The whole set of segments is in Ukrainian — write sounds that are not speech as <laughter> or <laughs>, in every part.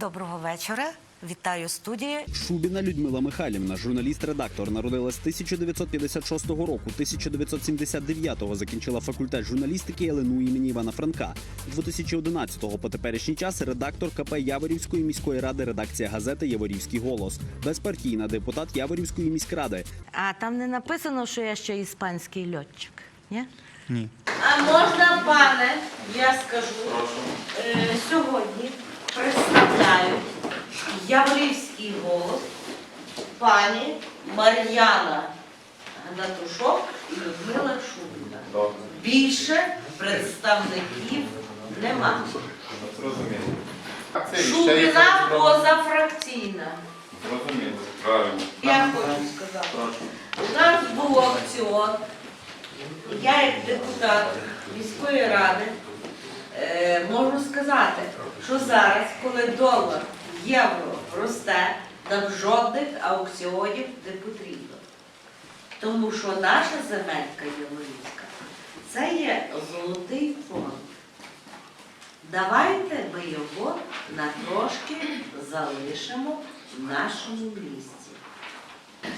Доброго вечора. Вітаю студії. Шубіна Людмила Михайлівна, журналіст-редактор, народилась 1956 року. 1979-го закінчила факультет журналістики ЛНУ імені Івана Франка. 2011-го по теперішній час редактор КП Яворівської міської ради, редакція газети Яворівський голос, безпартійна депутат Яворівської міськради. А там не написано, що я ще іспанський льотчик. Ні? А можна, пане, я скажу, е, сьогодні представляють Яврівський голос пані Мар'яна Гнатушок і Людмила Шубіна. Більше представників нема. Шубіна позафракційна. Правильно. Я хочу сказати. У нас був аукціон. Я, як депутат міської ради, можу сказати, що зараз, коли долар, євро росте, нам жодних аукціонів не потрібно. Тому що наша земелька Яворівська це є золотий фонд. Давайте ми його на трошки залишимо в нашому місці.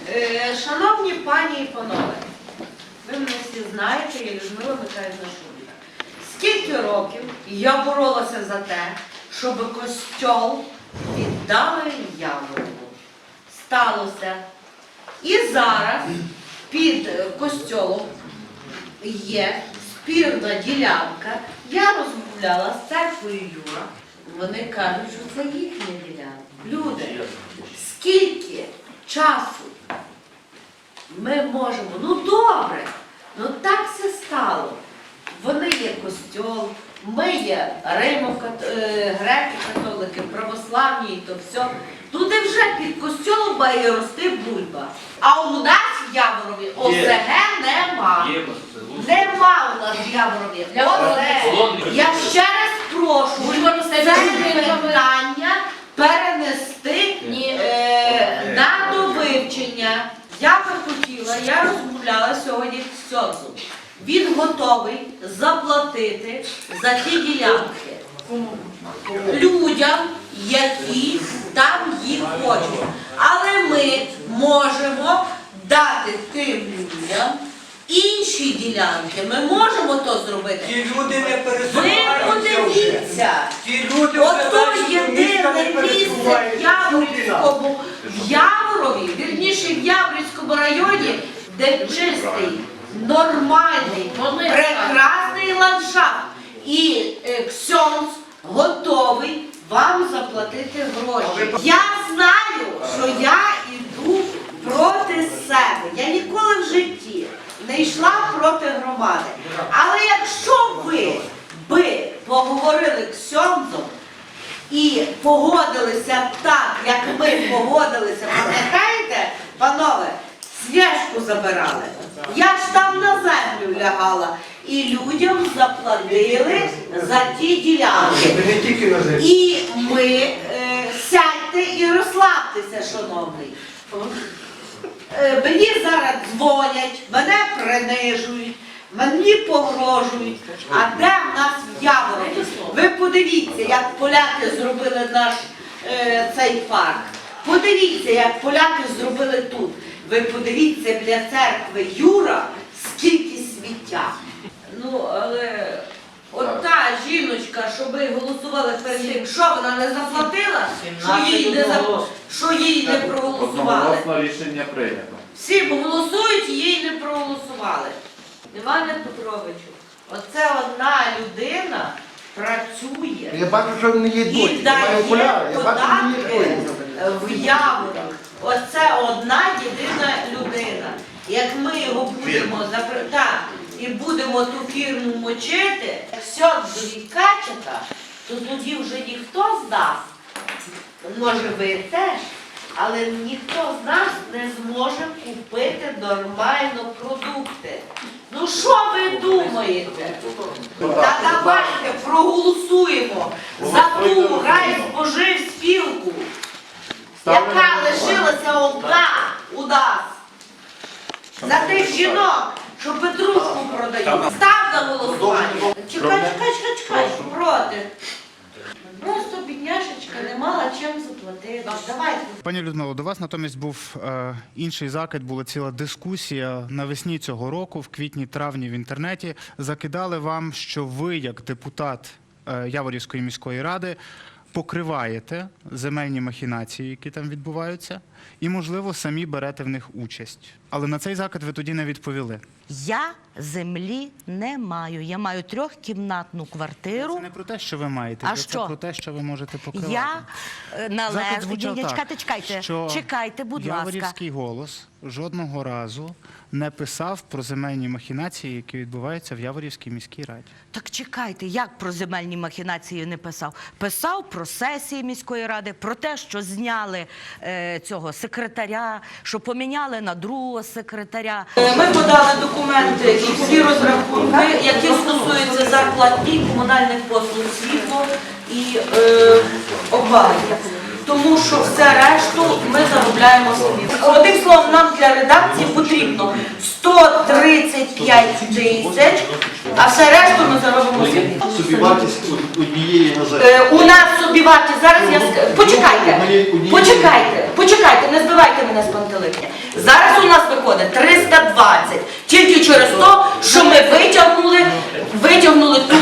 Е, Шановні пані і панове, ви мене всі знаєте, я Людмила Михайлівна Шубіна. Скільки років я боролася за те, щоб костьол віддали Яворову. Сталося. І зараз під костьолом є спірна ділянка. Я розмовляла з церквою Юра. Вони кажуть, що це їхня ділянка. Люди, скільки часу ми можемо, ну добре, ну так все стало. Вони є костьол, ми є римо греки, католики, православні і то все. Туди вже під костьолом має рости бульба. А у нас в Яворові ОЗГ нема. Нема у нас в Яворові ОЗГ. Я ще раз прошу це питання перенести е, на довивчення. Я би хотіла, я розмовляла сьогодні з Сьоцом. Він готовий заплатити за ті ділянки людям, які там їх хочуть. Але ми можемо дати тим людям інші ділянки. Ми можемо то зробити. Ті люди не Ви пересуваються вже. подивіться. Ті люди вже Ото єдине не місце в пересуваються. Яворівському, в Яворові, вірніше в Яворівському районі, де чистий, нормальний, прекрасний ландшафт. І е, Ксьонс готовий вам заплатити гроші. Я знаю, що я йду проти себе. Я ніколи в житті не йшла проти громади. Але якщо ви би поговорили Ксьонзом, і погодилися так, як ми погодилися, пам'ятаєте, панове, свяжку забирали. Я ж там на землю лягала. І людям заплатили за ті ділянки. Не тільки на землі. І ми е, сядьте і розслабтеся, шановний. Е, мені зараз дзвонять, мене принижують, мені погрожують. А де в нас в Ви подивіться, як поляки зробили наш е, цей парк. Подивіться, як поляки зробили тут. Ви подивіться біля церкви Юра, скільки сміття. Ну, але от та жіночка, що ви голосували перед тим, що вона не заплатила, що їй не, за... що їй не проголосували. Одноголосно рішення прийнято. Всі голосують, їй не проголосували. Іване Петровичу, оце одна людина працює Я бачу, що не є і дочі. Я дає податки дочі. Оце одна єдина людина. Як ми його будемо так, і будемо ту фірму мочити, все до відкачата, то тоді вже ніхто з нас, може ви теж, але ніхто з нас не зможе купити нормально продукти. Ну що ви думаєте? Та давайте проголосуємо за ту райспожив спілку, яка лишилася одна у нас. За тих жінок, що петрушку продають. Став на голосування. Чекай, чекай, чекай, чекай. Проти. Просто бідняшечка не мала чим заплатити. Давайте. Пані Людмило, до вас натомість був е, інший закид, була ціла дискусія навесні цього року, в квітні-травні в інтернеті. Закидали вам, що ви, як депутат е, Яворівської міської ради, покриваєте земельні махінації, які там відбуваються, і, можливо, самі берете в них участь. Але на цей закид ви тоді не відповіли. Я землі не маю. Я маю трьохкімнатну квартиру. Це не про те, що ви маєте, А це що? про те, що ви можете покривати. Я е, належу. Чекайте, чекайте. що Чекайте, будь ласка. Яворівський голос жодного разу не писав про земельні махінації, які відбуваються в Яворівській міській раді. Так чекайте, як про земельні махінації не писав? Писав про сесії міської ради, про те, що зняли е, цього секретаря, що поміняли на другого секретаря. Ми подали документи і всі розрахунки, які стосуються зарплат і комунальних послуг світло і е, опалення. Тому що все решту ми заробляємо самі. Одним словом, нам для редакції потрібно 135 тисяч, а все решту ми заробимо. Однієї газети. Е, У нас собівартість, зараз я почекайте, почекайте, почекайте, не збивайте мене з пантеликня. Зараз у нас виходить 320, тільки через те, що ми витягнули, витягнули ту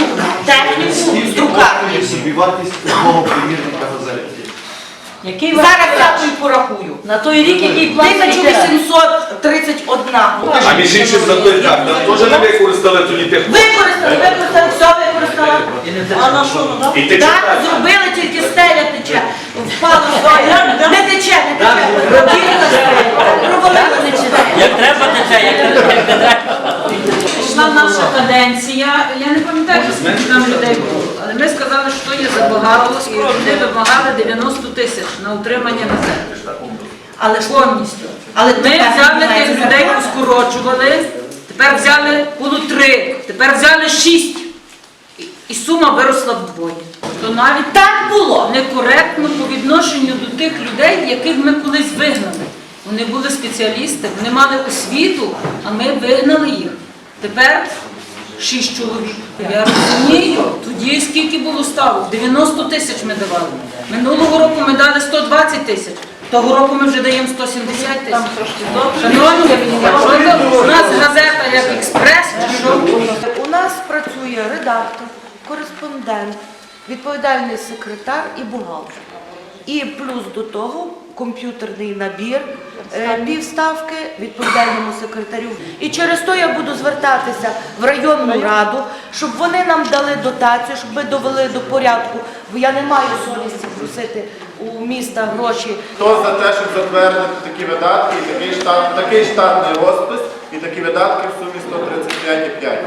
техніку з друкарні. собівартість одного примірника газети? Який Зараз я тобі порахую. на той рік, який платить 1831. А між іншим за той так, нам теж не використали тоді тих. Використали, використали, все використали. А на що, ну, І Так, зробили, тільки стеля тече. Впало. <laughs> Не тече, не тече. Тільки стеля. Провалила не тече. Як треба тече, як не як не треба. Пішла наша каденція, не там людей було, але ми сказали, що є забагато, і вони вимагали 90 тисяч на утримання газети. Але ж Повністю. Але Ми взяли тих людей, поскорочували, тепер взяли було три, тепер взяли шість. І- І сума виросла вдвоє. То навіть Так було. некоректно по відношенню до тих людей, яких ми колись вигнали. Вони були спеціалісти, вони мали освіту, а ми вигнали їх. Тепер шість чоловік. Я розумію, тоді скільки було ставок? 90 тисяч ми давали. Минулого року ми дали 120 тисяч. Того року ми вже даємо 170 тисяч. Шановні, у нас газета як експрес, що? У нас працює редактор, кореспондент, відповідальний секретар і бухгалтер. І плюс до того комп'ютерний набір, е, півставки відповідальному секретарю. І через то я буду звертатися в районну раду, щоб вони нам дали дотацію, щоб ми довели до порядку. Бо я не маю совісті просити у міста гроші. Хто за те, щоб затвердити такі видатки і такий, штат, такий штатний розпис і такі видатки в сумі 135,5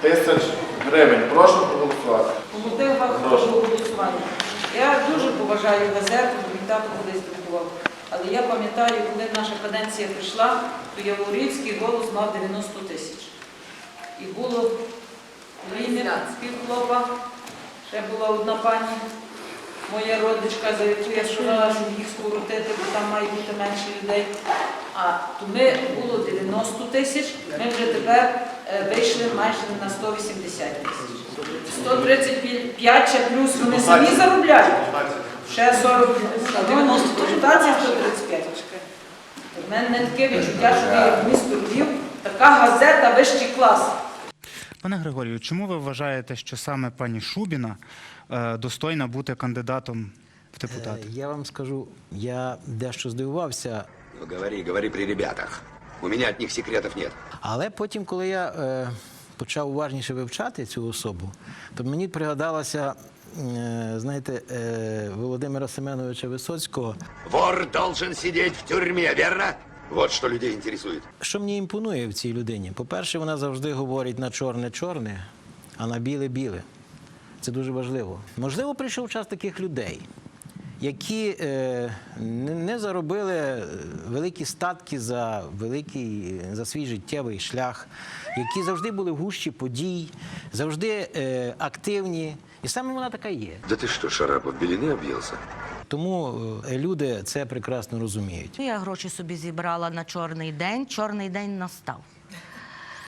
тисяч гривень. Прошу проголосувати. По мотивах голосування. Я дуже поважаю газету, тато колись друкував. Але я пам'ятаю, коли наша каденція прийшла, то Яворівський голос мав 90 тисяч. І було Ліня, співхлопа, ще була одна пані, моя родичка, за яку я сказала, щоб їх скоротити, бо там має бути менше людей. А то ми було 90 тисяч, ми вже тепер е, вийшли майже на 180 тисяч. 135 ще плюс вони самі заробляють. Ще 40, 90 дотація 135. У мене не таке відчуття, що як місто Львів, така газета вищий клас. Пане Григорію, чому ви вважаєте, що саме пані Шубіна е, достойна бути кандидатом в депутати? Е, Я вам скажу, я дещо здивувався, Ну, говори, говори при ребятах. У меня от них секретов нет. але потім, коли я е, почав уважніше вивчати цю особу, то мені пригадалося, е, знаєте, е, Володимира Семеновича Висоцького, Вор должен сидеть в тюрьме, верно? Вот что людей интересует. що мені імпонує в цій людині. По-перше, вона завжди говорить на чорне чорне, а на біле біле. Це дуже важливо. Можливо, прийшов час таких людей, які е, не, не заробили е, великі статки за великий за свій життєвий шлях, які завжди були в гущі подій, завжди е, активні. І саме вона така є. Да ты что, Шарапов, белины объелся? Тому е, люди це прекрасно розуміють. Я гроші собі зібрала на чорний день. Чорний день настав.